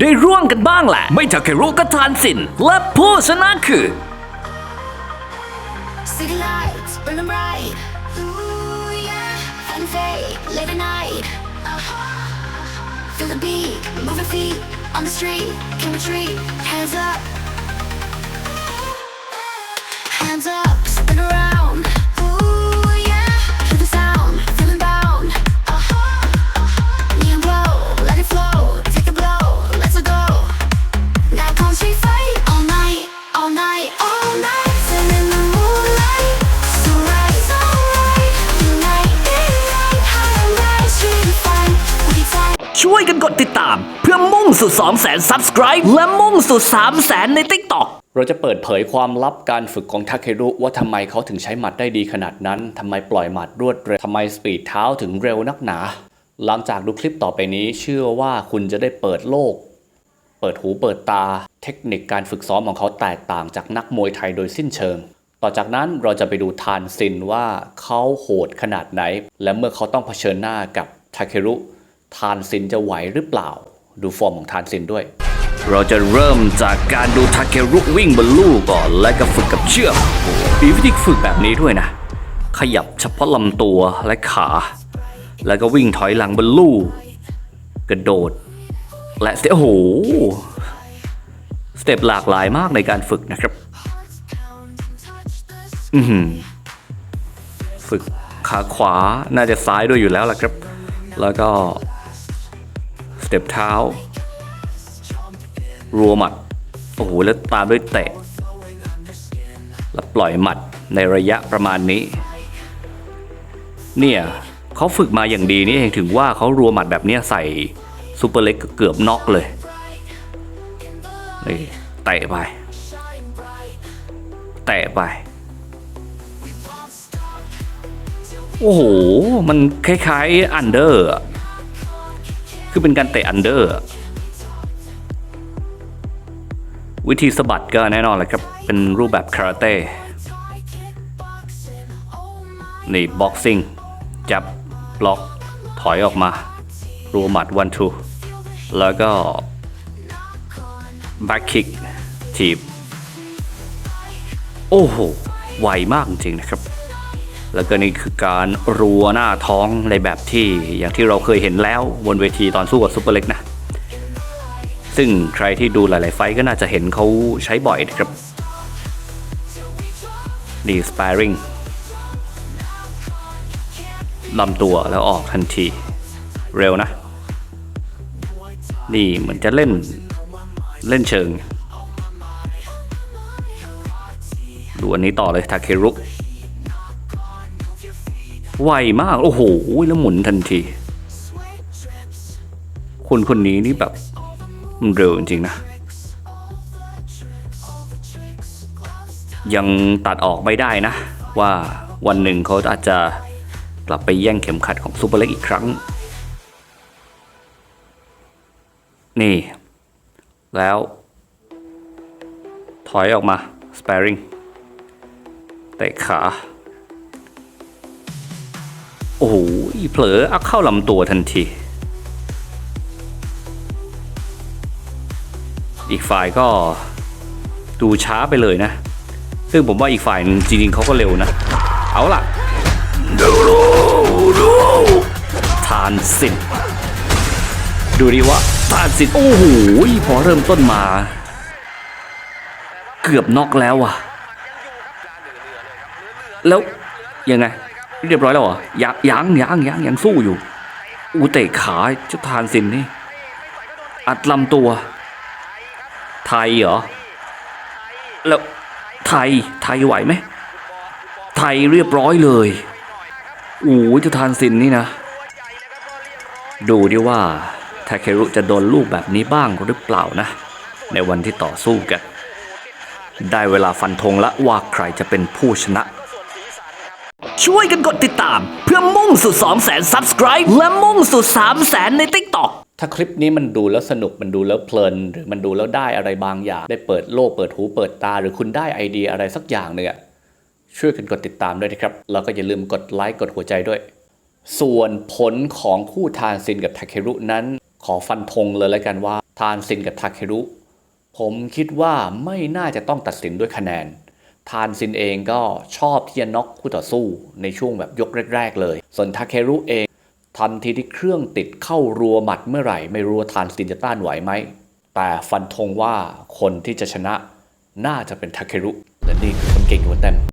ได้ร่วมกันบ้างแหละ ไม่ทาเครุก็ทานสิน และผู้ชนะคือ City lights, burn them bright. Ooh, yeah. Fight and fade, late at night. Feel the beat, moving feet on the street. Can't retreat, hands up. ช่วยกันกดติดตาม เพื่อมุ่งสู่ 2 0 0 0 0 0 subscribe และมุ่งสู่3 0 0 0 0 0 ใน TikTok เราจะเปิดเผยความลับการฝึกของทาเครุว่าทำไมเขาถึงใช้หมัดได้ดีขนาดนั้นทำไมปล่อยหมัดรวดเร็วทำไมสปีดเท้าถึงเร็วนักหนา หลังจากดูคลิปต่อไปนี้ เชื่อว่าคุณจะได้เปิดโลก เปิดหูเปิดตา เทคนิคการฝึกซ้อมของเขาแตกต่างจากนักมวยไทยโดยสิ้นเชิง ต่อจากนั้นเราจะไปดูทานซินว่าเขาโหดขนาดไหน และเมื่อเขาต้องเผชิญหน้ากับทาเครุ ทานซินจะไหวหรือเปล่า ดูฟอร์มของทานซินด้วย เราจะเริ่มจากการดูทาเครุวิ่งบนลู่ก่อน และก็ฝึกกับเชือกมีวิธีฝึกแบบนี้ด้วยนะ ขยับเฉพาะลำตัวและขา แล้วก็วิ่งถอยหลังบนลู่กระโดด และเตปโอ้โหสเต็ปหลากหลายมากในการฝึกนะครับ อืฝึกขาขวาน่าจะซ้ายด้วยอยู่แล้วล่ะครับ แล้วก็ เต็ปเท้า รัวหมัด โอ้โห แล้วตามด้วยเตะ แล้วปล่อยหมัดในระยะประมาณนี้ เนี่ยเขาฝึกมาอย่างดีนี่เองถึงว่าเขารัวหมัดแบบนี้ใส่ซูเปอร์เล็กเกือบน็อกเลยนี่เตะไป เตะไป โอ้โห มันคล้ายๆอันเดอร์อะ คือเป็นการเตะอันเดอร์ วิธีสะบัดก็แน่นอนแหละครับ เป็นรูปแบบคาราเต้นี่บ็อกซิ่งจับบล็อกถอยออกมารัวหมัดวันทูแล้วก็แบ็คคิกทีบ โอ้โห ไวมากจริงๆนะครับ แล้วก็นี่คือการรัวหน้าท้องในแบบที่อย่างที่เราเคยเห็นแล้วบนเวทีตอนสู้กับซูเปอร์เล็กนะ ซึ่งใครที่ดูหลาย ๆ ไฟก็น่าจะเห็นเขาใช้บ่อยนะครับนี่ sparring ลำตัวแล้วออกทันที เร็วนะ นี่เหมือนจะเล่นเล่นเชิง ดูอันนี้ต่อเลยทาเครุ ไวมาก โอ้โห แล้วหมุนทันที คนคนนี้นี่แบบมันเร็วจริงนะ ยังตัดออกไม่ได้นะ ว่าวันหนึ่งเขาอาจจะกลับไปแย่งเข็มขัดของซูเปอร์เล็กอีกครั้ง นี่ แล้ว ถอยออกมา sparring เตะขา โอ้โหเผลออักเข้าลำตัวทันที อีกฝ่ายก็ดูช้าไปเลยนะ ซึ่งผมว่าอีกฝ่ายจริงๆเขาก็เร็วนะ เอาล่ะดูดูดูทานสินดูดิว่าทานสินโอ้โหพอเริ่มต้นมา เกือบน็อกแล้วอะแล้วยังไง เรียบร้อยแล้วเหรอยังยังยังยังยังสู้อยู่ อูเตะขาเจะทานสินนี่ อัดลำตัว ไทยเหรอ แล้วไทยไทยไหวไหม ไทยเรียบร้อยเลยโอ้ยจะทานสินนี่นะ ดูดิว่าทาเครุจะโดนลูกแบบนี้บ้างหรือเปล่านะ ในวันที่ต่อสู้กัน ได้เวลาฟันธงละว่าใครจะเป็นผู้ชนะ ช่วยกันกดติดตาม เพื่อมุ่งสู่ 200,000 subscribe และมุ่งสู่ 3 0 0 0 0 0 ใน TikTok ถ้าคลิปนี้มันดูแล้วสนุกมันดูแล้วเพลิน หรือมันดูแล้วได้อะไรบางอย่าง ได้เปิดโลกเปิดหูเปิดตา หรือคุณได้ไอเดียอะไรสักอย่างหนึ่งอะช่วยกันกดติดตามด้วยนะครับ แล้วก็อย่าลืมกดไลค์กดหัวใจด้วย ส่วนผลของคู่ทานซินกับทาเครุนั้น ขอฟันธงเลยแล้วกันว่า ทานซินกับทาเครุผมคิดว่าไม่น่าจะต้องตัดสินด้วยคะแนน ทานซินเองก็ชอบที่จะน็อกคู่ต่อสู้ในช่วงแบบยกแรก ๆ เลย ส่วนทาเครุเองทันทีที่เครื่องติดเข้ารัวหมัดเมื่อไหร่ ไม่รู้ว่าทานซินจะต้านไหวไหม แต่ฟันธงว่าคนที่จะชนะน่าจะเป็นทาเครุและนี่คือคนเก่งหัวเต็ม